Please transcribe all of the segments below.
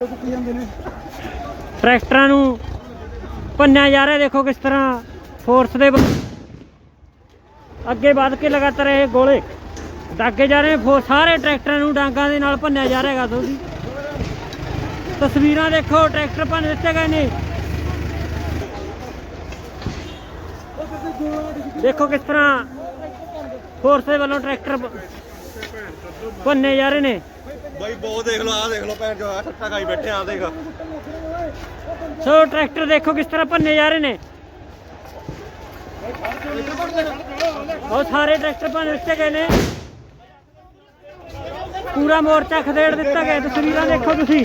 ਚੁੱਕੀ ਜਾਂਦੇ ਨੇ ਟਰੈਕਟਰਾਂ ਨੂੰ ਭੰਨਿਆ ਜਾ ਰਿਹਾ, ਦੇਖੋ ਕਿਸ ਤਰ੍ਹਾਂ ਫੋਰਸ ਦੇ ਅੱਗੇ ਵੱਧ ਕੇ ਲਗਾਤਾਰ ਇਹ ਗੋਲੇ ਦਾਗੇ ਜਾ ਰਹੇ ਫੋ ਸਾਰੇ ਟਰੈਕਟਰਾਂ ਨੂੰ ਡਾਂਗਾਂ ਦੇ ਨਾਲ ਭੰਨਿਆ ਜਾ ਰਿਹਾ ਹੈਗਾ ਤੁਸੀਂ ਤਸਵੀਰਾਂ ਦੇਖੋ, ਟਰੈਕਟਰ ਭੰਨ ਦਿੱਤੇ ਗਏ ਨੇ। ਦੇਖੋ ਕਿਸ ਤਰ੍ਹਾਂ ਫੋਰਸ ਦੇ ਵੱਲੋਂ ਟਰੈਕਟਰ ਭੰਨੇ ਜਾ ਰਹੇ ਨੇ ਬਾਈ ਬਹੁਤ ਦੇਖ ਲਓ ਆ ਦੇਖ ਲਓ ਭੈਣ ਜੋ ਆ ਖਾਈ ਬੈਠੇ ਆ ਦੇਖ। ਸੋ ਟਰੈਕਟਰ ਦੇਖੋ ਕਿਸ ਤਰ੍ਹਾਂ ਭੰਨੇ ਜਾ ਰਹੇ ਨੇ ਬਹੁਤ ਸਾਰੇ ਟਰੈਕਟਰ ਭੰਨ ਦਿੱਤੇ ਗਏ ਨੇ। ਪੂਰਾ ਮੋਰਚਾ ਖਦੇੜ ਦਿੱਤਾ ਗਿਆ ਤਸਵੀਰਾਂ ਦੇਖੋ ਤੁਸੀਂ।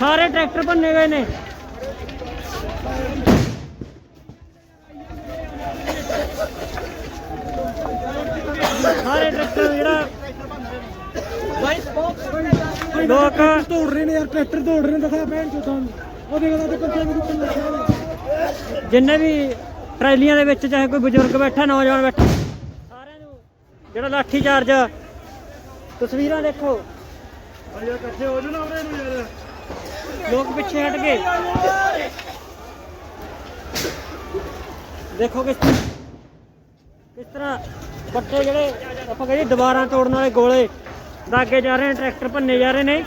ਸਾਰੇ ਟਰੈਕਟਰ ਭੰਨੇ ਗਏ ਨੇ। ਸਾਰੇ ਟਰੈਕਟਰ ਜਿਹੜਾ ਲੋਕ। ਦੌੜ ਰਹੇ ਨੇ ਯਾਰ ਟਰੈਕਟਰ ਦੌੜ ਰਹੇ ਨੇ ਦਿਖਾ ਭੈਣ ਚੋ ਤੁਹਾਨੂੰ। ਉਹ ਦੇਖ ਲਾ ਤੇ ਪੰਚਾਇਤ ਨੂੰ ਕਿੰਨਾ ਲੱਗੇ ਨੇ ਜਿੰਨੇ ਵੀ ਟਰੈਲੀਆਂ ਦੇ ਵਿੱਚ ਚਾਹੇ ਕੋਈ ਬਜ਼ੁਰਗ ਬੈਠਾ ਨੌਜਵਾਨ ਬੈਠਾ ਸਾਰਿਆਂ ਨੂੰ ਜਿਹੜਾ ਲਾਠੀ ਚਾਰਜ ਤਸਵੀਰਾਂ ਦੇਖੋ। ਭਾਈਆ ਇਕੱਠੇ ਹੋ ਜਾਣਾ ਉਹਨੇ ਨੂੰ ਯਾਰ। ਲੋਕ ਪਿੱਛੇ ਹਟ ਗਏ ਦੇਖੋ ਕਿਸ ਕਿਸ ਤਰ੍ਹਾਂ ਵੱਡੇ ਜਿਹੜੇ ਆਪਾਂ ਕਹਿੰਦੇ ਦੀਵਾਰਾਂ ਤੋੜਨ ਵਾਲੇ ਗੋਲੇ। ਦਾਗੇ ਜਾ ਰਹੇ ਨੇ, ਟਰੈਕਟਰ ਭੰਨੇ ਜਾ ਰਹੇ ਨੇ।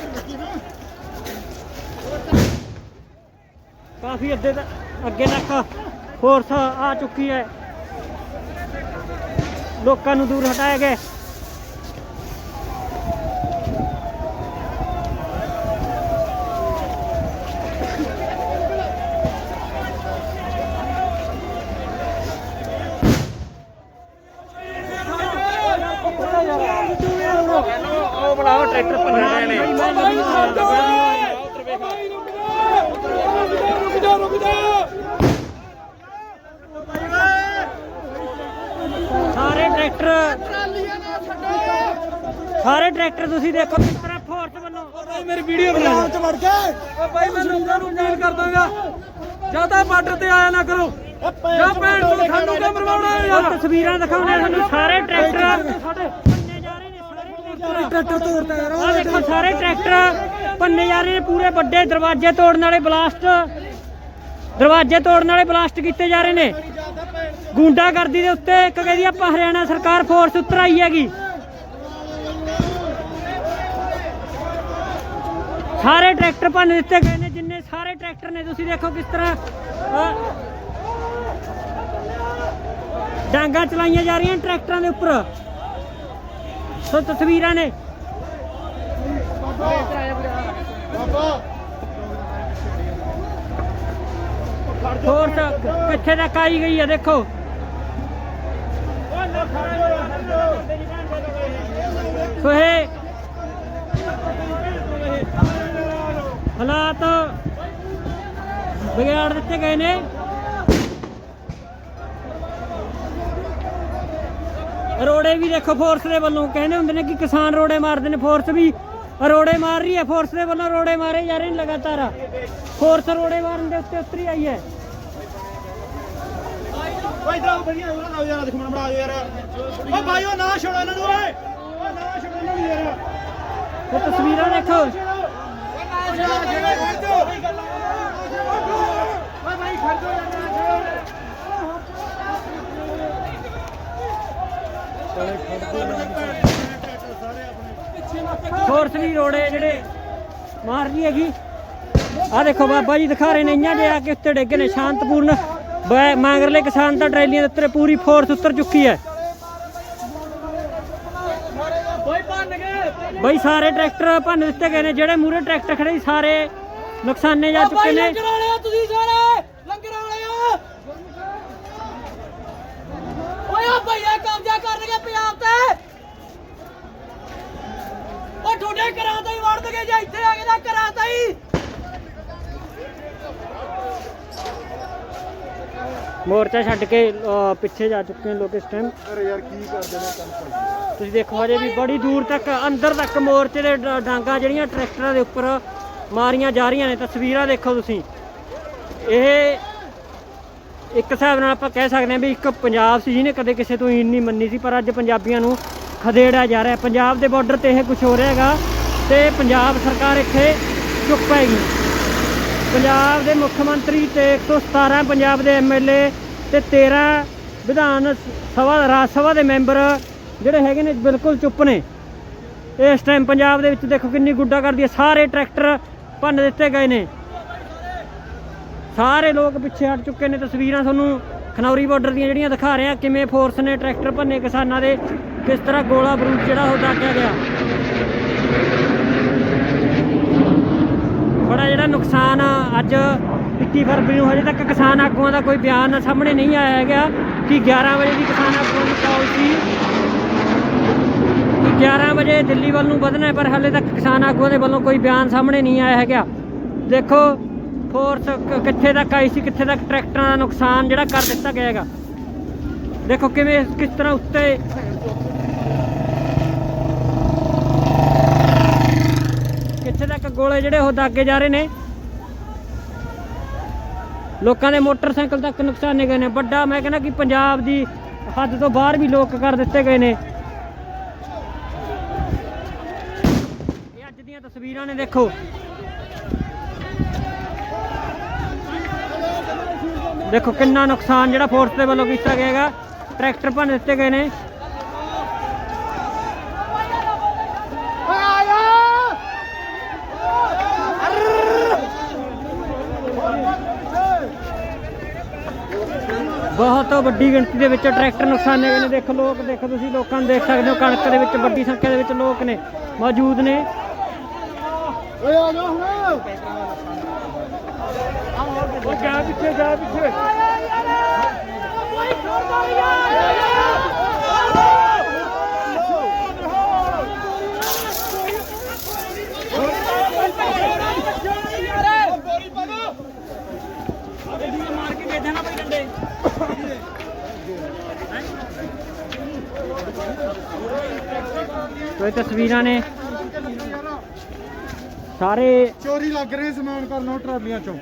ਕਾਫੀ ਅੱਧੇ ਤੱਕ ਅੱਗੇ ਤੱਕ ਫੋਰਸ ਆ ਚੁੱਕੀ ਹੈ। ਲੋਕਾਂ ਨੂੰ ਦੂਰ ਹਟਾਇਆ ਗਿਆ ਉਹ ਬਣਾਓ ਟਰੈਕਟਰ ਭੰਨੇ ਗਏ ਨੇ ਸਾਰੇ ਟਰੈਕਟਰ ਸਾਰੇ ਟਰੈਕਟਰ ਤੁਸੀਂ ਦੇਖੋ ਕਿਸ ਤਰ੍ਹਾਂ ਫੋਰਸ ਵੱਲੋਂ। ਮੇਰੀ ਵੀਡੀਓ ਬਣਾ। ਚ ਵੜ ਕੇ। ਓ ਭਾਈ ਮੈਂ ਲੋਕਾਂ ਨੂੰ ਅਪੀਲ ਕਰ ਦਾਂਗਾ। ਜਾਂ ਤਾਂ ਬਾਰਡਰ ਤੇ ਆਇਆ ਨਾ ਕਰੋ। ਜਾਂ ਭੈਣ ਚੋ ਸਾਨੂੰ ਕਿਉਂ ਮਰਵਾਉਣਾ ਯਾਰ ਤਸਵੀਰਾਂ ਦਿਖਾਉਂਦੇ ਤੁਹਾਨੂੰ ਸਾਰੇ ਟਰੈਕਟਰ। ਸਾਡੇ ਨੇ ਟਰੈਕਟਰ ਟਰੈਕਟਰ ਤੋੜਦਾ ਯਾਰ ਆ ਦੇਖੋ ਸਾਰੇ ਟਰੈਕਟਰ ਭੰਨੇ ਜਾ ਰਹੇ ਪੂਰੇ ਵੱਡੇ ਦਰਵਾਜ਼ੇ ਤੋੜਨ ਵਾਲੇ ਬਲਾਸਟ। ਦਰਵਾਜ਼ੇ ਤੋੜਨ ਵਾਲੇ ਬਲਾਸਟ ਕੀਤੇ ਜਾ ਰਹੇ ਨੇ। ਗੁੰਡਾਗਰਦੀ ਦੇ ਉੱਤੇ ਇੱਕ ਕਹਿੰਦੀ ਆਪਾਂ ਹਰਿਆਣਾ ਸਰਕਾਰ ਫੋਰਸ ਉੱਤਰ ਆਈ ਹੈਗੀ। ਸਾਰੇ ਟਰੈਕਟਰ ਭੰਨ ਦਿੱਤੇ ਗਏ ਨੇ ਜਿੰਨੇ ਸਾਰੇ ਟਰੈਕਟਰ ਨੇ ਤੁਸੀਂ ਦੇਖੋ ਕਿਸ ਤਰ੍ਹਾਂ ਡਾਂਗਾਂ ਚਲਾਈਆਂ ਜਾ ਰਹੀਆਂ ਟਰੈਕਟਰਾਂ ਦੇ ਉੱਪਰ। ਸੋ ਤਸਵੀਰਾਂ ਨੇ। ਫੋਰਸ ਕਿੱਥੇ ਤੱਕ ਆਈ ਗਈ ਹੈ ਦੇਖੋ। ਸੋ ਇਹ ਹਾਲਾਤ। ਵਿਗਾੜ ਦਿੱਤੇ ਗਏ ਨੇ। ਰੋੜੇ ਵੀ ਦੇਖੋ ਫੋਰਸ ਦੇ ਵੱਲੋਂ। ਕਹਿੰਦੇ ਹੁੰਦੇ ਨੇ ਕਿ ਕਿਸਾਨ ਰੋੜੇ ਮਾਰਦੇ ਨੇ ਫੋਰਸ ਵੀ ਰੋੜੇ ਮਾਰ ਰਹੀ ਹੈ ਫੋਰਸ ਦੇ ਵੱਲੋਂ ਰੋੜੇ ਮਾਰੇ ਜਾ ਰਹੇ ਨੇ ਲਗਾਤਾਰ। ਫੋਰਸ ਰੋੜੇ ਮਾਰਨ ਦੇ ਉੱਤੇ ਉਤਰੀ ਆਈ ਹੈ। ਓਏ ਇਧਰ ਵਧੀਆ ਉਹਨਾਂ ਨਾਲ ਯਾਰ ਦੁਸ਼ਮਣ ਬਣਾ ਯਾਰ। ਓ ਭਾਈ ਉਹ ਨਾ ਛੋੜੋ ਇਹਨਾਂ ਨੂੰ ਓਏ। ਓ ਨਾ ਛੋੜੋ ਇਹਨਾਂ ਨੂੰ ਯਾਰ। ਇਹ ਤਸਵੀਰਾਂ ਦੇਖੋ ਓਏ ਭਾਈ ਖੜ ਜਾ ਯਾਰ ਫੋਰਸ ਵੀ ਰੋੜੇ ਜਿਹੜੇ ਮਾਰ ਰਹੀ ਹੈਗੀ। ਆ ਦੇਖੋ ਬਾਬਾ ਜੀ ਦਿਖਾ ਰਹੇ ਨੇ ਇੰਨਾ ਦੇ ਆ ਕੇ ਉੱਤੇ ਡਿੱਗੇ ਨੇ ਸ਼ਾਂਤਪੂਰਨ। ਮਾਂਗਰਲੇ ਕਿਸਾਨ ਤਾਂ ਟਰੈਲੀਆਂ ਦੇ ਉੱਤੇ ਪੂਰੀ ਫੋਰਸ ਉੱਤਰ ਚੁੱਕੀ ਹੈ। ਬਈ ਸਾਰੇ ਟਰੈਕਟਰ ਭੰਨ ਦਿੱਤੇ ਗਏ ਨੇ ਜਿਹੜੇ ਮੂਰੇ ਟਰੈਕਟਰ ਖੜੇ ਸਾਰੇ ਨੁਕਸਾਨੇ ਜਾ ਚੁੱਕੇ ਨੇ। ਤੁਸੀਂ ਸਾਰੇ ਲੰਗਰ ਵਾਲੇ ਆ ਓਏ ਆ ਭਈਆ ਕਬਜ਼ਾ ਕਰਨਗੇ ਪੰਜਾਬ ਤੇ। ਓ ਠੋਡੇ ਕਰਾਂ ਤਾਂ ਹੀ ਵੜ ਦਗੇ ਜੇ ਇੱਥੇ ਆ ਕੇ ਤਾਂ ਕਰਾਂ ਤਾਂ ਹੀ। ਮੋਰਚਾ ਛੱਡ ਕੇ ਪਿੱਛੇ ਜਾ ਚੁੱਕੇ ਨੇ ਲੋਕ ਇਸ ਟਾਈਮ ਅਰੇ ਯਾਰ ਕੀ ਕਰਦੇ ਨੇ ਕੰਮ ਤੁਸੀਂ ਦੇਖੋ ਹਜੇ ਵੀ ਬੜੀ ਦੂਰ ਤੱਕ ਅੰਦਰ ਤੱਕ ਮੋਰਚੇ ਦੇ ਡ- ਡਾਂਗਾਂ ਜਿਹੜੀਆਂ ਟਰੈਕਟਰਾਂ ਦੇ ਉੱਪਰ ਮਾਰੀਆਂ ਜਾ ਰਹੀਆਂ ਨੇ ਤਸਵੀਰਾਂ ਦੇਖੋ ਤੁਸੀਂ। ਇਹ ਇੱਕ ਹਿਸਾਬ ਨਾਲ ਆਪਾਂ ਕਹਿ ਸਕਦੇ ਹਾਂ ਵੀ ਇੱਕ ਪੰਜਾਬ ਸੀ, ਜਿਹਨੇ ਕਦੇ ਕਿਸੇ ਤੋਂ ਈਨ ਨਹੀਂ ਮੰਨੀ ਸੀ, ਪਰ ਅੱਜ ਪੰਜਾਬੀਆਂ ਨੂੰ ਖਦੇੜਿਆ ਜਾ ਰਿਹਾ ਪੰਜਾਬ ਦੇ ਬਾਰਡਰ ਤੇ ਇਹ ਕੁਝ ਹੋ ਰਿਹਾ ਹੈਗਾ ਤੇ ਪੰਜਾਬ ਸਰਕਾਰ ਇੱਥੇ ਚੁੱਪ ਹੈਗੀ। ਪੰਜਾਬ ਦੇ ਮੁੱਖ ਮੰਤਰੀ ਤੇ 117 ਪੰਜਾਬ ਦੇ ਐਮਐਲਏ ਤੇ 13 ਵਿਧਾਨ ਸਭਾ, ਰਾਜ ਸਭਾ ਦੇ ਮੈਂਬਰ ਜਿਹੜੇ ਹੈਗੇ ਨੇ ਬਿਲਕੁਲ ਚੁੱਪ ਨੇ। ਇਸ ਟਾਈਮ ਪੰਜਾਬ ਦੇ ਵਿੱਚ ਦੇਖੋ ਕਿੰਨੀ ਗੁੱਡਾ ਕਰਦੀ ਹੈ। ਸਾਰੇ ਟਰੈਕਟਰ ਭੰਨ ਦਿੱਤੇ ਗਏ ਨੇ। ਸਾਰੇ ਲੋਕ ਪਿੱਛੇ ਹਟ ਚੁੱਕੇ ਨੇ ਤਸਵੀਰਾਂ ਤੁਹਾਨੂੰ ਖਨੌਰੀ ਬਾਰਡਰ ਦੀਆਂ ਜਿਹੜੀਆਂ ਦਿਖਾ ਰਹੇ ਆ, ਕਿਵੇਂ ਫੋਰਸ ਨੇ ਟਰੈਕਟਰ ਭੰਨੇ ਕਿਸਾਨਾਂ ਦੇ, ਕਿਸ ਤਰ੍ਹਾਂ ਗੋਲਾ ਬਰੂਦ ਜਿਹੜਾ ਉਹ ਦਾਗਿਆ ਗਿਆ। ਬੜਾ ਜਿਹੜਾ ਨੁਕਸਾਨ ਅੱਜ 21 ਫਰਵਰੀ ਨੂੰ ਹਜੇ ਤੱਕ ਕਿਸਾਨ ਆਗੂਆਂ ਦਾ ਕੋਈ ਬਿਆਨ ਸਾਹਮਣੇ ਨਹੀਂ ਆਇਆ ਹੈਗਾ, ਕਿ 11 ਵਜੇ ਦੀ ਕਿਸਾਨ ਆਗੂਆਂ ਦੀ ਕਾਲ ਸੀ। ਕਿ 11 ਵਜੇ ਦਿੱਲੀ ਵੱਲ ਨੂੰ ਵਧਣਾ ਪਰ ਹਾਲੇ ਤੱਕ ਕਿਸਾਨ ਆਗੂਆਂ ਦੇ ਵੱਲੋਂ ਕੋਈ ਬਿਆਨ ਸਾਹਮਣੇ ਨਹੀਂ ਆਇਆ ਹੈਗਾ। ਦੇਖੋ ਫੋਰਸ ਕ- ਕਿੱਥੇ ਤੱਕ ਆਈ ਸੀ, ਕਿੱਥੇ ਤੱਕ ਟਰੈਕਟਰਾਂ ਦਾ ਨੁਕਸਾਨ ਜਿਹੜਾ ਕਰ ਦਿੱਤਾ ਗਿਆ ਹੈਗਾ। ਦੇਖੋ ਕਿਵੇਂ, ਕਿਸ ਤਰ੍ਹਾਂ ਉੱਤੇ ਕਿੱਥੇ ਤੱਕ ਗੋਲੇ ਜਿਹੜੇ ਉਹ ਦਾਗੇ ਜਾ ਰਹੇ ਨੇ। ਲੋਕਾਂ ਦੇ ਮੋਟਰਸਾਈਕਲ ਤੱਕ ਨੁਕਸਾਨੇ ਗਏ ਨੇ। ਵੱਡਾ, ਮੈਂ ਕਹਿੰਦਾ ਕਿ ਪੰਜਾਬ ਦੀ ਹੱਦ ਤੋਂ ਬਾਹਰ ਵੀ ਲੋਕ ਕਰ ਦਿੱਤੇ ਗਏ ਨੇ। ਇਹ ਅੱਜ ਦੀਆਂ ਤਸਵੀਰਾਂ ਨੇ ਦੇਖੋ। ਦੇਖੋ ਕਿੰਨਾ ਨੁਕਸਾਨ ਜਿਹੜਾ ਫੋਰਸ ਦੇ ਵੱਲੋਂ ਕੀਤਾ ਗਿਆ ਹੈਗਾ। ਟਰੈਕਟਰ ਭੰਨ ਦਿੱਤੇ ਗਏ ਨੇ। ਬਹੁਤ ਵੱਡੀ ਗਿਣਤੀ ਦੇ ਵਿੱਚ ਟਰੈਕਟਰ ਨੁਕਸਾਨੇ ਗਏ ਨੇ। ਦੇਖੋ ਲੋਕ, ਦੇਖੋ ਤੁਸੀਂ ਲੋਕਾਂ ਨੂੰ ਦੇਖ ਸਕਦੇ ਹੋ, ਕਣਕ ਦੇ ਵਿੱਚ ਵੱਡੀ ਸੰਖਿਆ ਦੇ ਵਿੱਚ ਲੋਕ ਨੇ, ਮੌਜੂਦ ਨੇ। ਓਏ ਆ ਜਾ ਹੁਣ। ਉਹ ਜਾ ਪਿੱਛੇ ਜਾ ਪਿੱਛੇ। ਤੋ ਇਹ ਤਸਵੀਰਾਂ ਨੇ ਸਾਰੇ ਚੋਰੀ ਲੱਗ ਰਹੇ ਸਮਾਨ ਕਰਨਾ ਟਰਾਲੀਆਂ ਚੋਂ।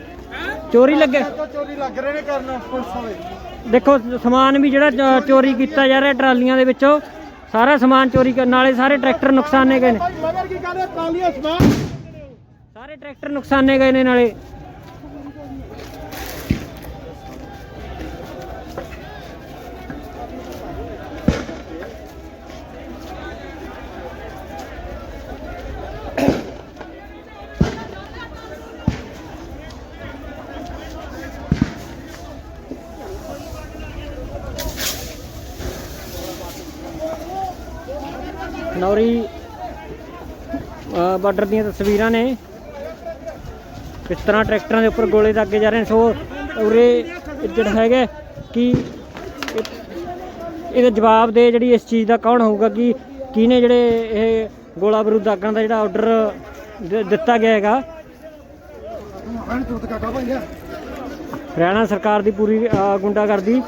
ਚੋਰੀ ਲੱਗੇ? ਚੋਰੀ ਲੱਗ ਰਹੇ ਨੇ ਕਰਨ ਪੁਲਿਸ ਵਾਲੇ। ਦੇਖੋ ਸਮਾਨ ਵੀ ਜਿਹੜਾ ਚੋਰੀ ਕੀਤਾ ਜਾ ਰਿਹਾ ਟਰਾਲੀਆਂ ਦੇ ਵਿੱਚੋਂ ਸਾਰਾ ਸਮਾਨ ਚੋਰੀ ਕਰਨ ਨਾਲੇ ਸਾਰੇ ਟਰੈਕਟਰ ਨੁਕਸਾਨੇ ਗਏ ਨੇ। ਮਗਰ ਕੀ ਕਹਿੰਦੇ ਟਰਾਲੀਆਂ ਸਮਾਨ ਸਾਰੇ ਟਰੈਕਟਰ ਨੁਕਸਾਨੇ ਗਏ ਨੇ ਨਾਲੇ। ਨੌਰੀ ਬਾਰਡਰ ਦੀਆਂ ਤਸਵੀਰਾਂ ਨੇ। ਕਿਸ ਤਰ੍ਹਾਂ ਟਰੈਕਟਰਾਂ ਦੇ ਉੱਪਰ ਗੋਲੇ ਦਾਗੇ ਜਾ ਰਹੇ ਨੇ। ਸੋ, ਉਰੇ ਜਿਹੜਾ ਹੈਗਾ ਕਿ ਇਹ- ਇਹਦਾ ਜਵਾਬ ਦੇ ਜਿਹੜੀ ਇਸ ਚੀਜ਼ ਦਾ ਕੌਣ ਹੋਊਗਾ ਕਿ ਕਿਹਨੇ ਜਿਹੜੇ ਇਹ ਗੋਲਾ ਬਰੂਦ ਦਾਗਣ ਦਾ ਜਿਹੜਾ ਆਰਡਰ ਦਿੱਤਾ ਗਿਆ ਹੈਗਾ। ਹਰਿਆਣਾ ਸਰਕਾਰ ਦੀ ਪੂਰੀ ਗੁੰਡਾਗਰਦੀ।